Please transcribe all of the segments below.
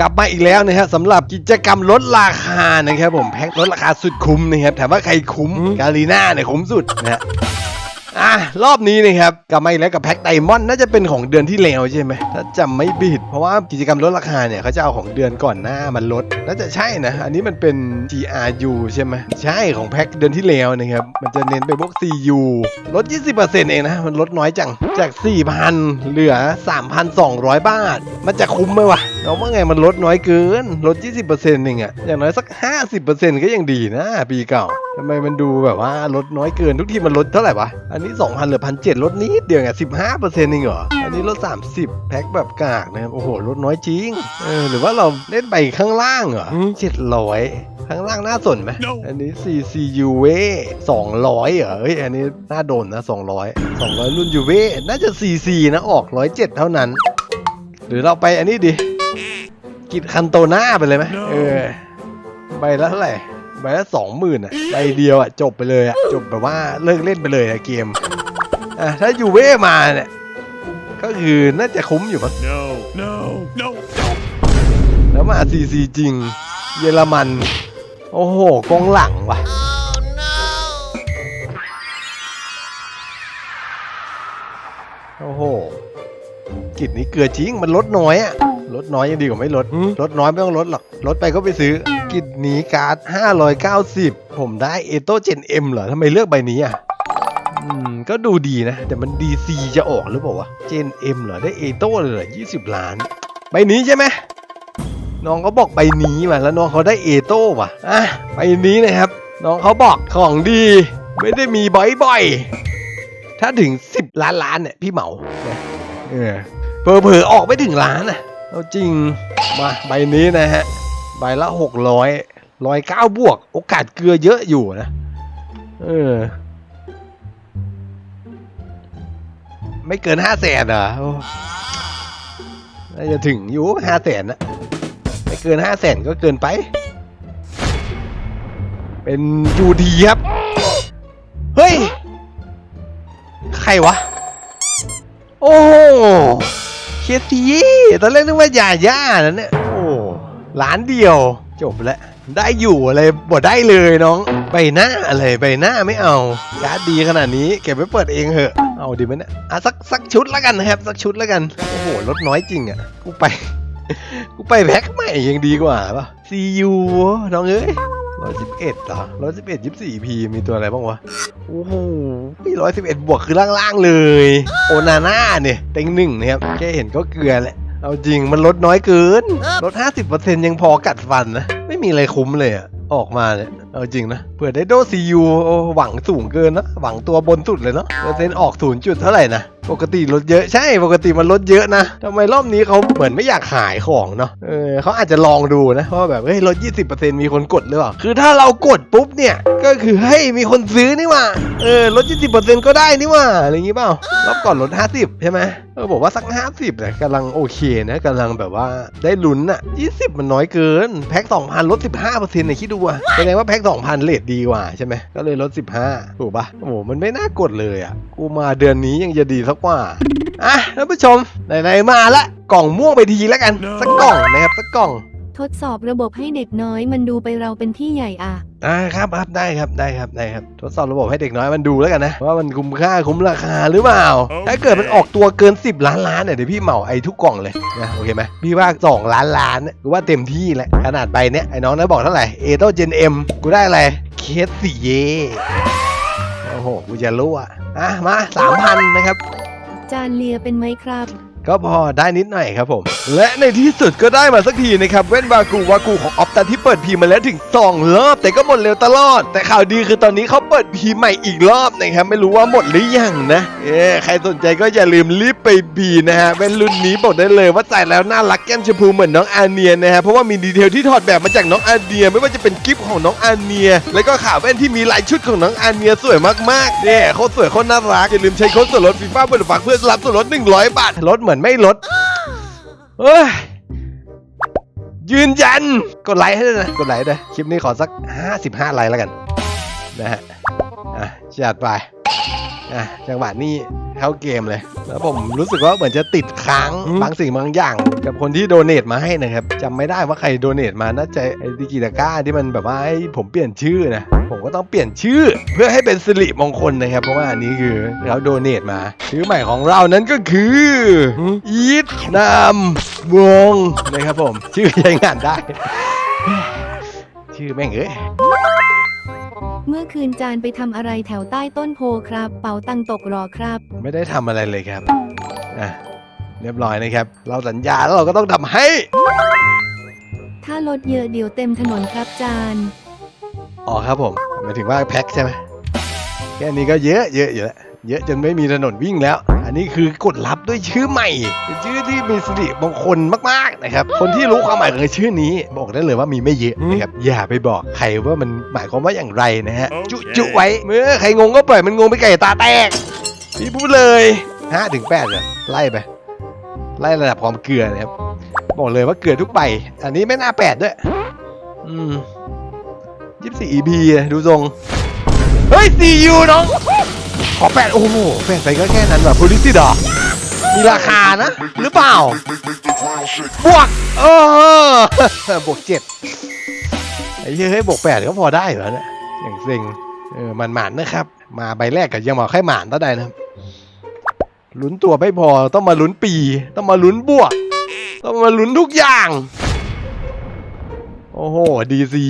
กลับมาอีกแล้วนะครับสำหรับกิจกรรมลดราคานะครับผมแพ็คลดราคาสุดคุ้มนะครับถามว่าใครคุ้มกาลีน่าเนี่ยคุ้มสุดนะฮะอะรอบนี้นะครับกลับมาอีกแล้วกับแพ็คไดมอนด์น่าจะเป็นของเดือนที่แล้วใช่ไหมถ้าจำไม่ผิดเพราะว่ากิจกรรมลดราคาเนี่ยเขาจะเอาของเดือนก่อนหน้ามันลดน่าจะใช่นะ อันนี้มันเป็น GRU ใช่ไหมใช่ของแพ็คเดือนที่แล้วนะครับมันจะเน้นไปพวก CU ลด 20%เองนะมันลดน้อยจังจาก 4,000 เหลือ 3,200 บาท มันจะคุ้มไหมวะ เราว่าไงมันลดน้อยเกิน ลด 20%เองอะอย่างน้อยสัก 50%ก็ยังดีนะ ปีเก่าทำไมมันดูแบบว่าลดน้อยเกินทุกทีมันลดเท่าไหร่วะ อันนี้ 2,000เหลือ1,700ลดนิดเดียวไง15%เองเหรอ อันนี้ลด 30 แพ็คแบบกากนะครับโอ้โห ลดน้อยจริง เออ หรือว่าเราเล่นไปข้างล่างเหรอ700ข้างล่างน่าสนไหม No อันนี้ CCU เว200เหรอเฮ้ยอันนี้น่าโดนนะ 200 200 รุ่นยูเวน่าจะ CC นะออก 107 เท่านั้น หรือเราไปอันนี้ดิ กิดคันโตหน้าไปเลยไหม No เออใบละเท่าไหร่ใบละสองหมื่นอะใบเดียวอะจบไปเลยอะจบแบบว่าเลิกเล่นไปเลยอะเกมอะถ้ายูเวมาเนี่ยก็คือน่าจะคุ้มอยู่มั้ง No, no, no. แล้วมา CC จริง เยอรมัน โอ้โหกองหลังว่ะโอ้โหกิจนี้เกลือจริงมันลดน้อยอะ ลดน้อยยังดีกว่าไม่ลด ลดน้อยไม่ต้องลดหรอก ลดไปก็ไปซื้อ กิจนี้การ์ด590 ผมได้เอโตเจนเอ็มเหรอทำไมเลือกใบนี้อะอืมก็ดูดีนะ แต่มัน DC จะออกหรือเปล่าวะเจนเอ็มเหรอ ได้เอโต้เลยเหรอ20ล้าน ใบนี้ใช่ไหมน้องเขาบอกใบนี้มาแล้วน้องเขาได้เอโต้ว่ะอะใบนี้นะครับ น้องเขาบอกของดี ไม่ได้มีบ่อยๆ ถ้าถึง 10 ล้านล้านเนี่ยพี่เหมานะเออเผลอๆออกไม่ถึงล้านอะ เอาจริงมาใบนี้นะฮะ ใบละ600 109บวก โอกาสเกลือเยอะอยู่นะ เออ ไม่เกิน5 0 0แสนเหรอโอ้น่าจะถึงอยู่5 0 0แสนนะไม่เกินห้าแสนก็เกินไป เป็นยูดีครับ เฮ้ย ใครวะ โอ้ เคซีตอนแรกนึกว่าหย่าย่านั่นเนี่ยโอ้ล้านเดียว จบแล้วได้อยู่อะไรบ่ได้เลยน้อง ใบหน้าอะไรใบหน้าไม่เอาการ์ดดีขนาดนี้เก็บไว้เปิดเองเหอะ เอาดีไหมเนี่ยอะสักสักชุดแล้วกันนะครับ สักชุดแล้วกัน โอ้โหลดน้อยจริงอะกูไป กูไปแพ็คใหม่ยังดีกว่าป่ะ CU น้องเอ้ย ร้อยสิบเอ็ดเหรอร้อยสิบเอ็ดยี่สิบสี่พีมีตัวอะไรบ้างวะ โอ้โหร้อยสิบเอ็ดบวกคือล่างๆเลย โอนาน่าเนี่ยเต็งหนึ่งนะครับ แค่เห็นก็เกลือแหละ เอาจริงมันลดน้อยเกิน ลด 50%ยังพอกัดฟันนะ ไม่มีอะไรคุ้มเลยอะออกมาเนี่ย เอาจริงนะ เผื่อได้โดซียูหวังสูงเกินนะ หวังตัวบนสุดเลยเนาะเปอร์เซ็นต์ออก0จุดเท่าไหร่นะ ปกติลดเยอะใช่ปกติมันลดเยอะนะทำไมรอบนี้เขาเหมือนไม่อยากขายของเนาะเออเขาอาจจะลองดูนะว่าแบบเฮ้ยลด 20%มีคนกดหรือเปล่าคือถ้าเรากดปุ๊บเนี่ยก็คือเฮ้ยมีคนซื้อนี่ว่าเออลด 20%ก็ได้นี่ว่าอะไรอย่างงี้เปล่ารอบก่อนลด 50 ใช่ไหม ออบอกว่าสัก50นะกำลังโอเคนะกำลังแบบว่าได้ลุ้นอะ20มันน้อยเกิน แพ็ค2,000ลด15%เปอร์เซ็นต์เนี่ยคิดดูอะแสดงว่าแพ็ค2,000เลทดีกว่าใช่ไหมก็เลยลด15ถูกปะโอ้โหมันไม่น่ากดเลยอะกูมาเดือนนี้ยังจะดีสักกว่าอะท่านผู้ชมไหนๆมาละกล่องม่วงไปทีแล้วกัน สักกล่องนะครับสักกล่อง ทดสอบระบบให้เด็กน้อยมันดูไปเราเป็นที่ใหญ่อะ อ่าครับครับได้ครับได้ครับได้ครับทดสอบระบบให้เด็กน้อยมันดูแล้วกันนะว่ามันคุ้มค่าคุ้มราคาหรือเปล่าโอเคถ้าเกิดมันออกตัวเกิน 10 ล้านล้านเนี่ยเดี๋ยวพี่เหมาไอ้ทุกกล่องเลยนะโอเคไหมพี่ว่า 2 ล้านล้านเนี่ยกูว่าเต็มที่แล้วขนาดใบเนี้ยไอ้น้องนั้นบอกเท่าไหร่เอโตเจนเอ็มกูได้อะไรเคสสี่เยโอ้โหกูจะรู้อะอะมา3,000นะครับ จานเลียเป็นไหมครับ ก็พอได้นิดหน่อยครับผม และในที่สุดก็ได้มาสักทีนะครับเว้นวากูวากูของออฟตันที่เปิดพีมาแล้วถึง 2 รอบ แต่ก็หมดเร็วตลอด แต่ข่าวดีคือตอนนี้เขาเปิดพีใหม่อีกรอบนะครับไม่รู้ว่าหมดหรือยังนะเอ๊ใครสนใจก็อย่าลืมรีบไปพีนะฮะเป็นรุ่นนี้บอกได้เลยว่าใส่แล้วน่ารักแก้มชมพูเหมือนน้องอาเนียนะฮะเพราะว่ามีดีเทลที่ถอดแบบมาจากน้องอาเนีย ไม่ว่าจะเป็นกิฟต์ของน้องอาเนีย แล้วก็ขาแว่นที่มีลายชุดของน้องอาเนียสวยมากๆเนี่ยโคตรสวยโคตรน่ารักอย่าลืมใช้โค้ดส่วนลดฟีฟ่าบนฝักเพื่อรับส่วนลด100 บาทลดเหมือนไม่ลด เฮ้ยยืนยัน กดไลค์ให้ด้วยนะ กดไลค์ด้วยคลิปนี้ขอสัก 55 ไลค์แล้วกัน นะฮะ อะจัดไป อะ จังหวะนี้ เข้าเกมเลย แล้วผมรู้สึกว่าเหมือนจะติดค้างบางสิ่งบางอย่าง กับคนที่โดเนทมาให้นะครับจำไม่ได้ว่าใครโดเนทมาน่าจะไอ้ดิกิตาก้าที่มันแบบว่าให้ผมเปลี่ยนชื่อนะผมก็ต้องเปลี่ยนชื่อ เพื่อให้เป็นสิริมงคลนะครับ เพราะว่าอันนี้คือเขาโดเนทมาชื่อใหม่ของเรานั้นก็คืออีทนามวงนะครับผม ชื่อใช้งานได้ ชื่อแม่งเอ้ย เมื่อคืนจานไปทำอะไรแถวใต้ต้นโพครับ เป๋าตังตกหรอครับ ไม่ได้ทำอะไรเลยครับ อะ เรียบร้อยนะครับ เราสัญญาแล้วเราก็ต้องทำให้ ถ้ารถเยอะเดี๋ยวเต็มถนนครับจาน อ๋อครับผมหมายถึงว่าแพ็คใช่ไหมแค่นี้ก็เยอะเยอะอยู่แล้วเยอะจนไม่มีถนนวิ่งแล้ว อันนี้คือกดลับด้วยชื่อใหม่เป็นชื่อที่มีสิริมงคลมากๆนะครับ คนที่รู้ความหมายของชื่อนี้ บอกได้เลยว่ามีไม่เยอะนะครับอย่าไปบอกใครว่ามันหมายความว่าอย่างไรนะฮะจุจุไว้เมื่อใครงงก็ปล่อยมันงงไปไก่ตาแตกพี่พูดเลยห้าถึงแปดเลยไล่ไปไล่ระดับความเกลือนะครับบอกเลยว่าเกลือทุกใบ อันนี้ไม่น่าแปดด้วย อืมยี่สิบสี่ EP อะดูทรง เฮ้ย CU น้อง ขอแปดโอ้โหแปดไปก็แค่นั้นแบบโพลิสิดอมีราคานะ หรือเปล่า บวกเออบวกเจ็ดไอ้เฮ้ยบวกแปดก็พอได้เหรอเนี่ยอย่างเซ็งเออมันหมานนะครับ มาใบแรกกับยังมาแค่หมานเท่าใดนะลุ้นตัวไม่พอต้องมาลุ้นปี ต้องมาลุ้นบวก ต้องมาลุ้นทุกอย่าง โอ้โหดีซี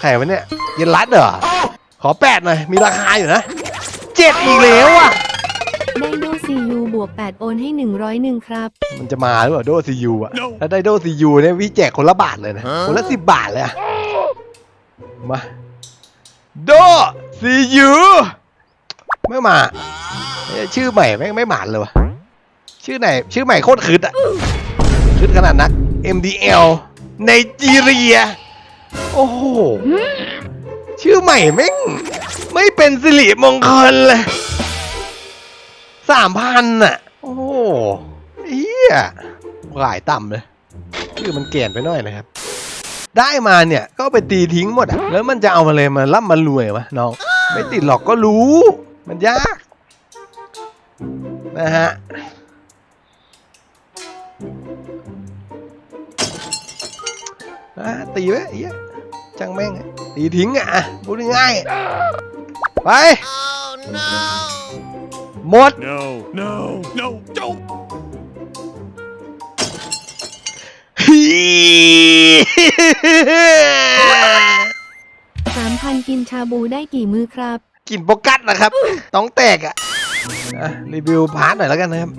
ใครวะเนี่ยเยนรัดเหรอขอแปดหน่อยมีราคาอยู่นะ เจ็ดอีกแล้วอะ ได้โดซียูบวก 8 โอนให้ 101 ครับ มันจะมาหรือเปล่าโดซียูอะ ถ้าได้โดซียูเนี่ยวิแจกคนละบาทเลยนะ คนละสิบบาทเลยอะมา โดซียูไม่มาเอ้ยชื่อใหม่ไม่งไม่หมานเลยวะชื่อไหน ชื่อใหม่โคตรคืดอะคืดขนาดนัก MDL ไนจีเรีย โอ้โห ชื่อใหม่แม่งไม่เป็นสิริมงคลเลยสามพันอะ โอ้โหเฮียหลายต่ำเลย ชื่อมันเกลียนไปหน่อยนะครับ ได้มาเนี่ยก็ไปตีทิ้งหมดอะ แล้วมันจะเอามาเลยมาร่ำมารวยวะน้อง ไม่ติดหรอกก็รู้ มันยาก นะฮะตีไว้ไอ้เหี้ย จังแม่งอะตีทิ้งอะอะพูดง่ายๆไป หมด No, no, no, don't. ฮี3,000กินชาบูได้กี่มื้อครับ กินโปกัสนะครับ ต้องแตกอะอะรีวิวพาร์ทหน่อยแล้วกันนะครับ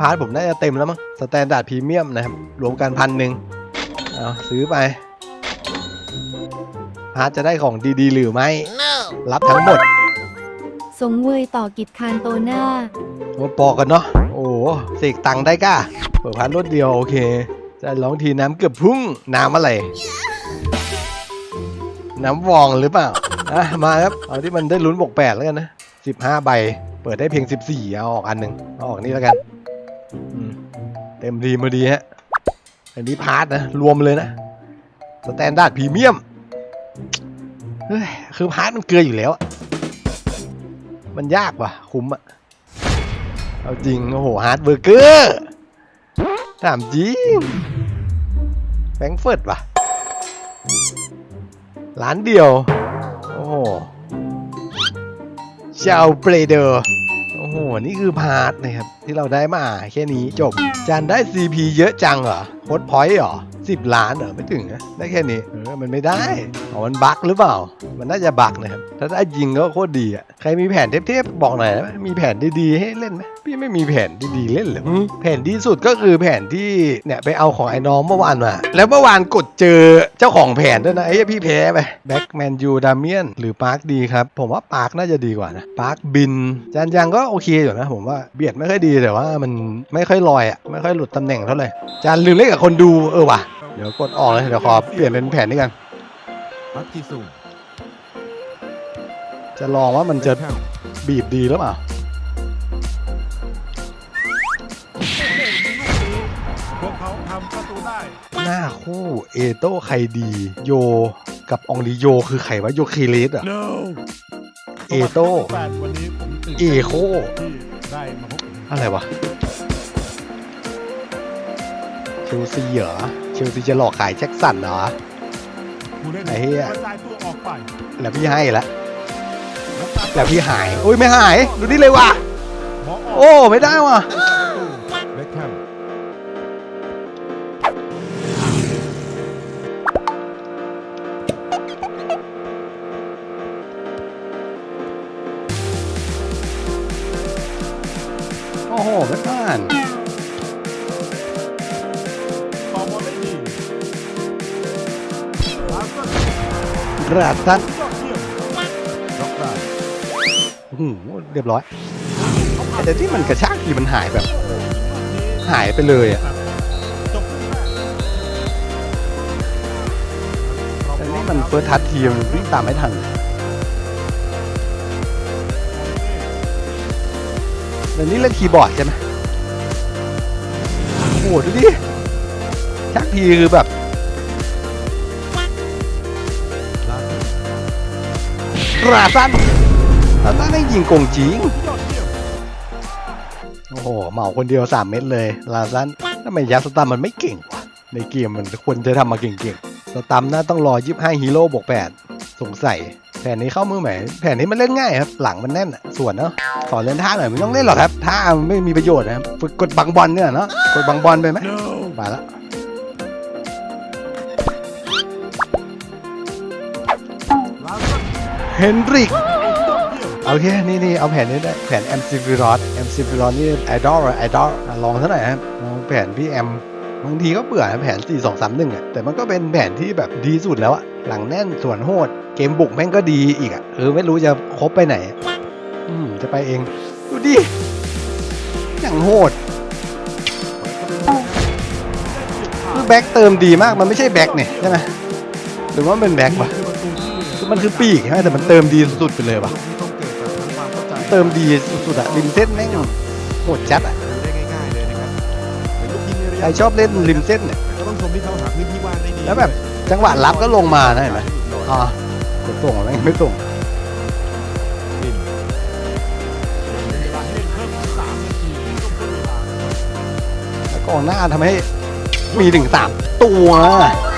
พาร์ทผมน่าจะเต็มแล้วมั้งสแตนดาร์ดพรีเมียมนะครับ รวมกันพันหนึ่งเอาซื้อไป พาร์ทจะได้ของดีๆ หรือไม่ รับทั้งหมด สงเวยต่อกิจคานโตหน้ามาปอกกันเนาะ โอ้โหเสกตังค์ได้ก้าเปิดพาร์ทรถเดียว โอเค จะร้องทีน้ำเกือบพุ่ง น้ำอะไร น้ำวองหรือเปล่าอะมาครับ เอาที่มันได้ลุ้นบวกแปดแล้วกันนะสิบห้าใบ เปิดได้เพียงสิบสี่เอาออกอันหนึ่งเอาออกนี่แล้วกันอืมเต็มทีมาดีฮะ อันนี้พาร์ทนะ รวมเลยนะ สแตนดาร์ดพรีเมียมเฮ้ย คือพาร์ทมันเกลืออยู่แล้ว มันยากว่ะ คุ้มอะเอาจริง โอ้โห ฮาร์ดเบอร์เกอร์ ถามจริงแฟรงก์เฟิร์ตว่ะ ร้านเดียว โอ้โหเชาวเปรเดอร์โอ้โห นี่คือพาร์ทนะครับ ที่เราได้มาแค่นี้จบ จานได้ CP เยอะจังเหรอโคดพอยต์เหรอ สิบล้านเหรอไม่ถึงนะได้แค่นี้เออมันไม่ได้อ๋อมันบั๊กหรือเปล่า มันน่าจะบั๊กนะครับถ้าได้ยิงก็โคตรดีอะใครมีแผนเทพๆบอกหน่อยได้ไหมมีแผนดีๆให้เล่นไหมพี่ไม่มีแผนดีๆเล่นเลยแผนดีสุดก็คือแผนที่เนี่ยไปเอาของไอ้น้องเมื่อวานมา แล้วเมื่อวานกดเจอเจ้าของแผนด้วยนะไอ้เหี้ยพี่แพ้ไปแบ็กแมนยูดาเมียนหรือปาร์คดีครับ ผมว่าปาร์คน่าจะดีกว่านะปาร์คบินจานยังก็โอเคอยู่นะผมว่าเบียดไม่ค่อยดีแต่ว่ามันไม่ค่อยลอยอะไม่ค่อยหลุดตำแหน่งเท่าไหร่จานลืมเล่นกับคนดูเออว่ะ เดี๋ยวกดออกเลย เดี๋ยวขอเปลี่ยนเป็นแผนนี้กันพักกี่สูงจะลองว่ามันจะบีบดีหรือเปล่า พวกเขาทำประตูได้หน้าคู่เอโต้ใครดี โยกับองลีโยคือใครวะโยเคเลสอะ No เอโต้ แปดวันนี้ผมตื่นเอโค ที่ได้มาพบอะไรวะเชลซีเหรอ เชลซีจะหลอกขายแจ็คสันเหรอ ผู้เล่นไอ้เหี้ย กระจายตัวออกไปแล้วพี่ให้ละแล้วแล้วพี่หายอุ้ยไม่หาย ดูนี่เลยว่ะ หมอออกโอ้ไม่ได้ว่ะ เบคแฮมโอ้โหไม่ผ่าน กระทันยอดเยี่ยมล็อกได้โอ้โหเรียบร้อย แต่ที่มันกระชากทีมันหายแบบ หายไปเลยอะแต่นี่มันเฟิร์สทัชทีมวิ่งตามไม่ทันแต่นี่เล่นคีย์บอร์ดใช่ไหมโอ้โหดูดิชักทีคือแบบ ราสั้นกราสั้นไม่ยิงโกงจริงโอ้โหเหมาคนเดียว 3 เม็ดเลยลาซันทำไมยัดสตัมมันไม่เก่งวะในเกมมันควรจะทำมาเก่งๆสตัมน่าต้องรอ25ฮีโร่บวก8สงสัยแผนนี้เข้ามือไหมแผนนี้มันเล่นง่ายครับ หลังมันแน่นอะส่วนเนาะสอนเล่นท่าหน่อยไม่ต้องเล่นหรอกครับท่ามันไม่มีประโยชน์นะครับฝึกกดบังบอลเนี่ยเนาะกดบังบอลไปไหม no มาแล้ว เฮนริกยอดเยี่ยมโอเค นี่นี่เอาแผนนี้ได้ แผน MC v i r o s MC v i r o s นี่ไอดอลไอดอลลองซะหน่อยครับลองแผนพี่แอมบางทีก็เบื่อแผน 4 2 3 1อะแต่มันก็เป็นแผนที่แบบดีสุดแล้วอะหลังแน่นส่วนโหด เกมบุกแม่งก็ดีอีกอะเออไม่รู้จะครบไปไหน อืม จะไปเอง ดูดิ อย่างโหด คือแบ็กเติมดีมากมันไม่ใช่แบ็กเนี่ยใช่ไหมหรือว่าเป็นแบ็กวะ มันคือปีกใช่ไหมแต่มันเติมดีสุดๆไปเลยวะต้องเกิดจากทั้งความเข้าใจเติมดีสุดๆอะริมเส้นแม่งโหดจัดอะดูได้ง่ายๆเลยนะครับเป็นลูกยิงในระยะใครชอบเล่นริมเส้นเนี่ยก็ต้องชมที่เขาหาพื้นที่ว่างได้ดีแล้วแบบจังหวะรับก็ลงมานะเห็นไหมอ่ากดส่งแล้วไม่ส่งดินมีเวลาให้เล่นเพิ่มสามนาทีในช่วงต้นเวลาแล้วกองหน้าทำให้มีถึงสามตัวรวมแล้ว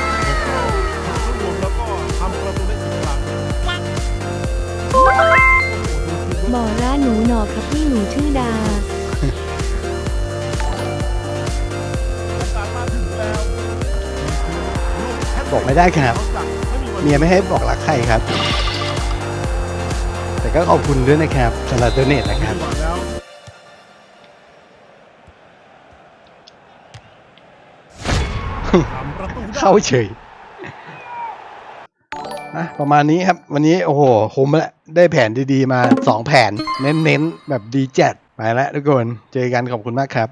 อครับพี่หนูชื่อดาโอกาสมาถึงแล้วบอกไม่ได้ครับ เมียไม่ให้บอกรักใครครับ แต่ก็ขอบคุณด้วยนะครับสำหรับเดเนตนะครับแล้วทำประตูได้เข้าเฉย นะประมาณนี้ครับ วันนี้โอ้โหคุ้มแล้วได้แผนดีๆมาสองแผน เน้นๆ แบบดีจัดไปแล้วทุกคน เจอกันขอบคุณมากครับ